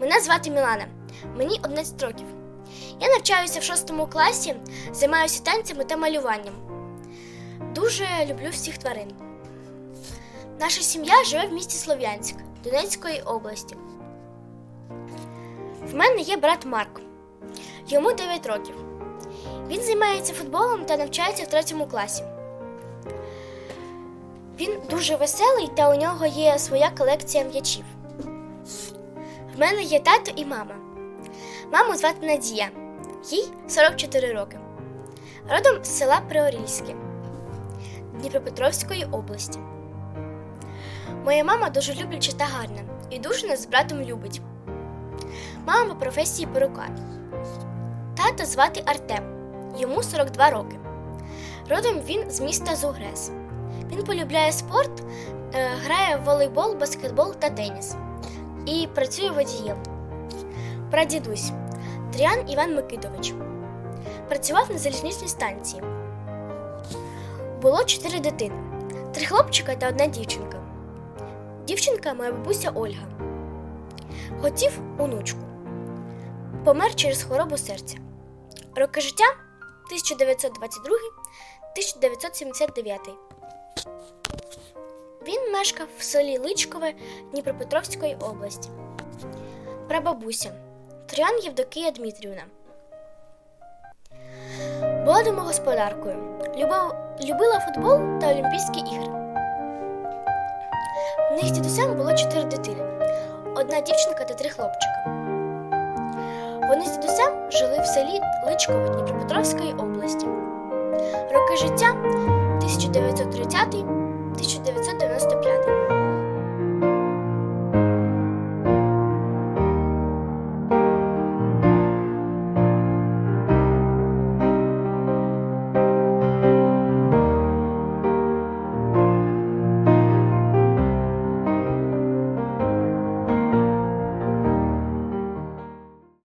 Мене звати Мілана. Мені 11 років. Я навчаюся в 6 класі, займаюся танцями та малюванням. Дуже люблю всіх тварин. Наша сім'я живе в місті Слов'янськ Донецької області. В мене є брат Марк. Йому 9 років. Він займається футболом та навчається в 3 класі. Він дуже веселий та у нього є своя колекція м'ячів. В мене є тато і мама. Маму звати Надія, їй 44 роки. Родом з села Приорільське Дніпропетровської області. Моя мама дуже любляча та гарна і дуже нас з братом любить. Мама по професії перукар. Тата звати Артем, йому 42 роки. Родом він з міста Зугрес. Він полюбляє спорт, е, грає в волейбол, баскетбол та теніс і працює водієм. Прадідусь Тріан Іван Микитович. Працював на залізничній станції. Було чотири дитини: три хлопчика та одна дівчинка. Дівчинка моя бабуся Ольга. Хотів онучку. Помер через хворобу серця. Роки життя 1922-1979. Він мешкав в селі Личкове Дніпропетровської області. Прабабуся Тріан Євдокія Дмитрівна. Була домогосподаркою. Любов, любила футбол та Олімпійські ігри. В них з дідусем було чотири дитини: одна дівчинка та три хлопчика. Вони з дідусем жили в селі Личково Дніпропетровської області. Роки життя 1930-1995.